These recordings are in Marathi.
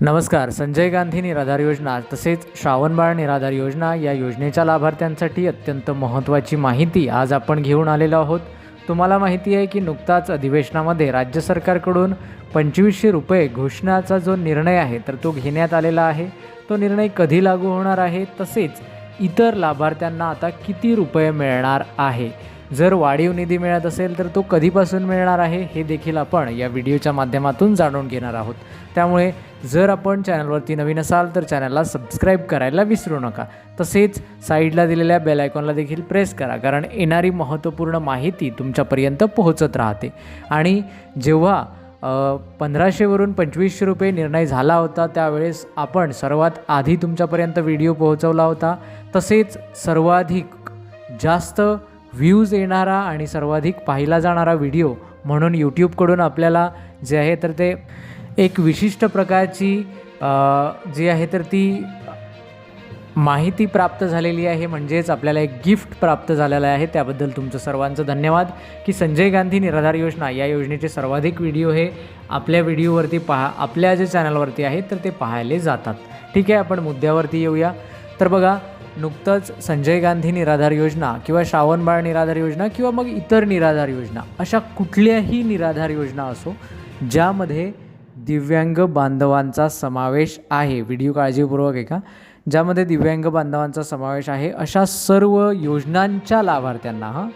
नमस्कार संजय गांधी निराधार योजना तसेच श्रावणबाळ निराधार योजना या योजनेच्या लाभार्थ्यांसाठी अत्यंत महत्त्वाची माहिती आज आपण घेऊन आलेलो आहोत. तुम्हाला माहिती आहे की नुकताच अधिवेशनामध्ये राज्य सरकारकडून पंचवीसशे रुपये घोषणाचा जो निर्णय आहे तर तो घेण्यात आलेला आहे. तो निर्णय कधी लागू होणार आहे? तसेच इतर लाभार्थ्यांना आता किती रुपये मिळणार आहे? जर वाढीव निधी मिळत असेल तर तो कधीपासून मिळणार आहे हे देखील आपण या व्हिडिओच्या माध्यमातून जाणून घेणार आहोत. त्यामुळे जर आपण चॅनलवरती नवीन असाल तर चॅनलला सबस्क्राईब करायला विसरू नका. तसेच साईडला दिलेल्या बेल आयकॉनला देखील प्रेस करा कारण येणारी महत्त्वपूर्ण माहिती तुमच्यापर्यंत पोहोचत राहते. आणि जेव्हा पंधराशेवरून पंचवीसशे रुपये निर्णय झाला होता त्यावेळेस आपण सर्वात आधी तुमच्यापर्यंत व्हिडिओ पोहोचवला होता. तसेच सर्वाधिक जास्त व्ह्यूज येणारा आणि सर्वाधिक पाहिला जाणारा व्हिडिओ म्हणून यूट्यूबकडून आपल्याला जे आहे तर ते एक विशिष्ट प्रकारची जी आहे तर ती माहिती प्राप्त झालेली आहे. म्हणजेच आपल्याला एक गिफ्ट प्राप्त झालेलं आहे. त्याबद्दल तुमचं सर्वांचं धन्यवाद. की संजय गांधी निराधार योजना या योजनेचे सर्वाधिक व्हिडिओ हे आपल्या व्हिडिओवरती पहा आपल्या जे चॅनलवरती आहेत तर ते पाहायले जातात. ठीक आहे आपण मुद्द्यावरती येऊया. तर बघा नुकतंच संजय गांधी निराधार योजना किंवा श्रावणबाळ निराधार योजना किंवा मग इतर निराधार योजना अशा कुठल्याही निराधार योजना असो ज्यामध्ये दिव्यांग बांधवांचा समावेश आहे. व्हिडिओ काळजीपूर्वक आहे का ज्यामध्ये दिव्यांग बांधवांचा समावेश आहे अशा सर्व योजनांच्या लाभार्थ्यांना हां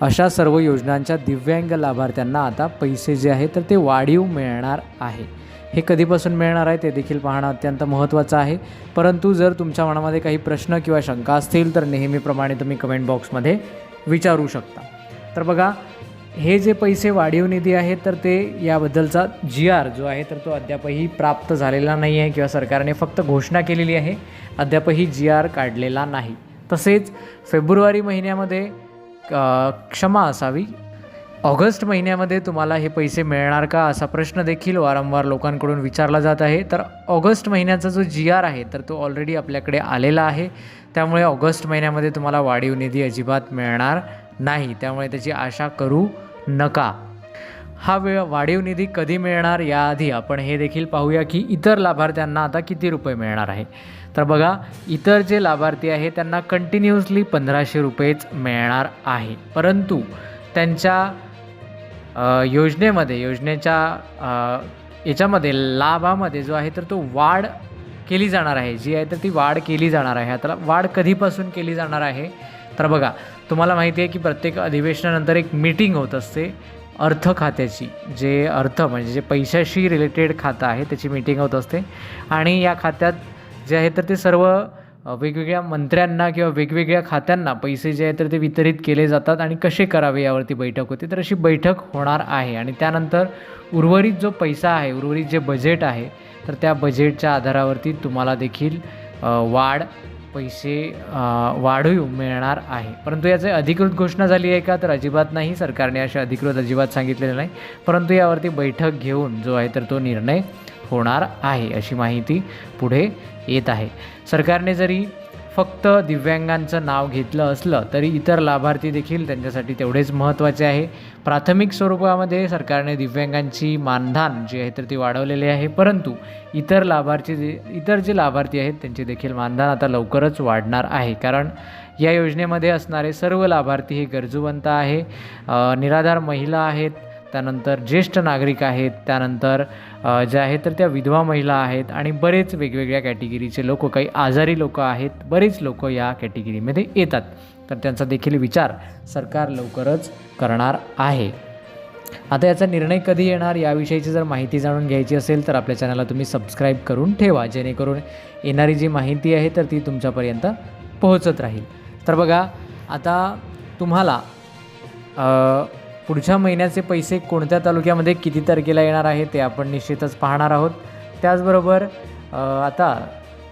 अशा सर्व योजनांच्या दिव्यांग लाभार्थ्यांना आता पैसे जे आहे तर ते वाढीव मिळणार आहे. हे कधीपासून मिळणार आहे ते देखील पाहणं अत्यंत महत्त्वाचं आहे. परंतु जर तुमच्या मनामध्ये काही प्रश्न किंवा शंका असतील तर नेहमीप्रमाणे तुम्ही कमेंट बॉक्समध्ये विचारू शकता. तर बघा हे जे पैसे वाढीव निधी आहेत तर ते याबद्दलचा जी आर जो आहे तर तो अद्यापही प्राप्त झालेला नाही आहे किंवा सरकारने फक्त घोषणा केलेली आहे. अद्यापही जी आर काढलेला नाही. तसेच फेब्रुवारी महिन्यामध्ये क्षमा असावी ऑगस्ट महिन्यामध्ये तुम्हाला हे पैसे मिळणार का असा प्रश्न देखील वारंवार लोकांकडून विचारला जात आहे. तर ऑगस्ट महिन्याचा जो जी आर आहे तर तो ऑलरेडी आपल्याकडे आलेला आहे. त्यामुळे ऑगस्ट महिन्यामध्ये तुम्हाला वाढीव निधी अजिबात मिळणार नाही. त्यामुळे त्याची आशा करू नका. हा वेळ वाढीव निधी कधी मिळणार याआधी आपण हे देखील पाहूया की इतर लाभार्थ्यांना आता किती रुपये मिळणार आहे. तर बघा इतर जे लाभार्थी आहे त्यांना कंटिन्युअसली पंधराशे रुपयेच मिळणार आहे. परंतु त्यांच्या योजनेमध्ये योजनेच्या याच्यामध्ये लाभामध्ये जो आहे तर तो वाढ केली जाणार आहे. जी आहे तर ती वाढ केली जाणार आहे. आता वाढ कधीपासून केली जाणार आहे? तर बघा तुम्हाला माहिती आहे की प्रत्येक अधिवेशनानंतर एक मीटिंग होत असते अर्थ खात्याची. जे अर्थ म्हणजे जे पैशाशी रिलेटेड खातं आहे त्याची मीटिंग होत असते. आणि या खात्यात जे आहे तर ते सर्व वेगवेगळ्या मंत्र्यांना किंवा वेगवेगळ्या खात्यांना पैसे जे आहेत तर ते वितरित केले जातात आणि कसे करावे यावरती बैठक होते. तर अशी बैठक होणार आहे आणि त्यानंतर उर्वरित जो पैसा आहे उर्वरित जे बजेट आहे तर त्या बजेटच्या आधारावरती तुम्हाला देखील वाढ पैसे अ, वाढीव मिळणार आहे. परंतु याचे अधिकृत घोषणा झाली आहे का? तर अजिबात नाही. सरकारने असे अधिकृत अजिबात सांगितलेलं नाही. परंतु यावरती बैठक घेऊन जो आहे तर तो निर्णय होणार आहे अशी माहिती पुढे येत आहे. सरकारने जरी फक्त दिव्यांगांचं नाव घेतलं असलं तरी इतर लाभार्थी देखील त्यांच्यासाठी तेवढेच महत्त्वाचे आहे. प्राथमिक स्वरूपामध्ये सरकारने दिव्यांगांची मानधन जे आहे तर ती वाढवलेले आहे. परंतु इतर लाभार्थी जे इतर जे लाभार्थी आहेत त्यांचे देखील मानधन आता लवकरच वाढणार आहे. कारण या योजनेमध्ये असणारे सर्व लाभार्थी हे गरजूवंत आहे. निराधार महिला आहेत. त्यानंतर ज्येष्ठ नागरिक आहेत त्यानंतर जे आहेत तर त्या विधवा महिला आहेत आणि बरेच वेगवेगळ्या कॅटेगरीचे लोक काही आजारी लोक आहेत बरेच लोक या कॅटेगरीमध्ये येतात. तर त्यांचा देखील विचार सरकार लवकरच करणार आहे. आता याचा निर्णय कधी येणार याविषयीची जर माहिती जाणून घ्यायची असेल तर आपल्या चॅनलला तुम्ही सबस्क्राईब करून ठेवा जेणेकरून येणारी जी माहिती आहे तर ती तुमच्यापर्यंत पोहोचत राहील. तर बघा आता तुम्हाला पुढच्या महिन्याचे पैसे कोणत्या तालुक्यामध्ये किती तारखेला येणार आहे ते आपण निश्चितच पाहणार आहोत. त्याचबरोबर आता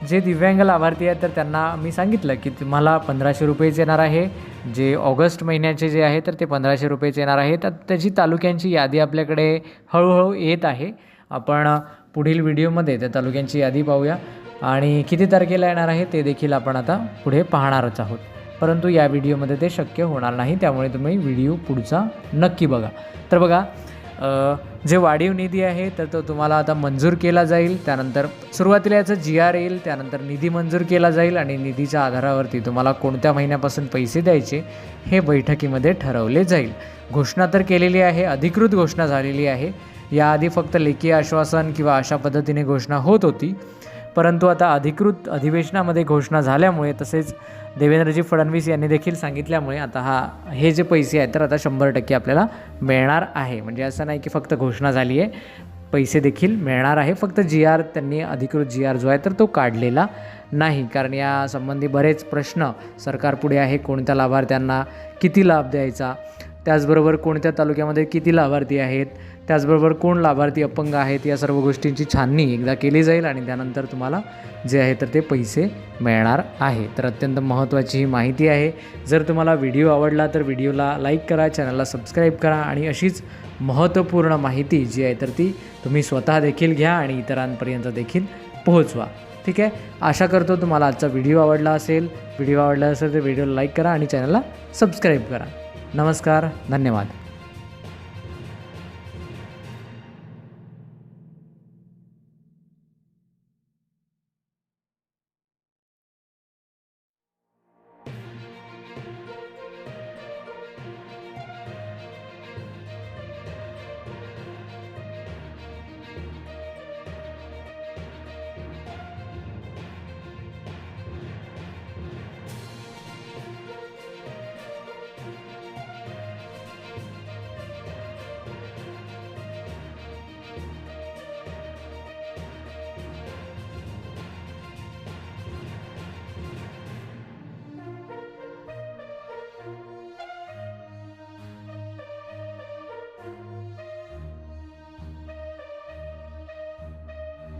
जे दिव्यांग लाभार्थी आहेत तर त्यांना मी सांगितलं की तुम्हाला पंधराशे रुपयेच येणार आहे. जे ऑगस्ट महिन्याचे जे आहे तर ते पंधराशे रुपयेच येणार आहे. तर त्याची तालुक्यांची यादी आपल्याकडे हळूहळू येत आहे. आपण पुढील व्हिडिओमध्ये त्या तालुक्यांची यादी पाहूया. आणि किती तारखेला येणार आहे ते देखील आपण आता पुढे पाहणारच आहोत. परंतु या व्हिडिओमध्ये ते शक्य होणार नाही त्यामुळे तुम्ही व्हिडिओ पुढचा नक्की बघा. तर बघा जे वाढीव निधी आहे तर तो तुम्हाला आता मंजूर केला जाईल. त्यानंतर सुरुवातीला याचं जी आर येईल त्यानंतर निधी मंजूर केला जाईल आणि निधीच्या आधारावरती तुम्हाला कोणत्या महिन्यापासून पैसे द्यायचे हे बैठकीमध्ये ठरवले जाईल. घोषणा तर केलेली आहे अधिकृत घोषणा झालेली आहे. याआधी फक्त लेखी आश्वासन किंवा अशा पद्धतीने घोषणा होत होती. परंतु आता अधिकृत अधिवेशनामध्ये घोषणा झाल्यामुळे तसेच देवेंद्रजी फडणवीस यांनी देखील सांगितल्यामुळे आता हा हे जे पैसे आहेत तर आता शंभर टक्के आपल्याला मिळणार आहे. म्हणजे असं नाही की फक्त घोषणा झाली आहे पैसे देखील मिळणार आहे. फक्त जी आर त्यांनी अधिकृत जी आर जो आहे तर तो काढलेला नाही. कारण या संबंधी बरेच प्रश्न सरकारपुढे आहे कोणत्या लाभार्थ्यांना किती लाभ द्यायचा त्याचबरोबर कोणत्या तालुक्यामध्ये किती लाभार्थी आहेत त्याचबरोबर कोण लाभार्थी अपंग आहेत या सर्व गोष्टींची छाननी एकदा केली जाईल आणि त्यानंतर तुम्हाला जे आहे तर ते पैसे मिळणार आहे. तर अत्यंत महत्त्वाची ही माहिती आहे. जर तुम्हाला व्हिडिओ आवडला तर व्हिडिओला लाईक करा चॅनलला सबस्क्राईब करा आणि अशीच महत्त्वपूर्ण माहिती जी आहे तर ती तुम्ही स्वतः देखील घ्या आणि इतरांपर्यंत देखील पोहोचवा. ठीक आहे? आशा करतो तुम्हाला आजचा व्हिडिओ आवडला असेल. व्हिडिओ आवडला असेल तर व्हिडिओला लाईक करा आणि चॅनलला सबस्क्राईब करा. नमस्कार. धन्यवाद.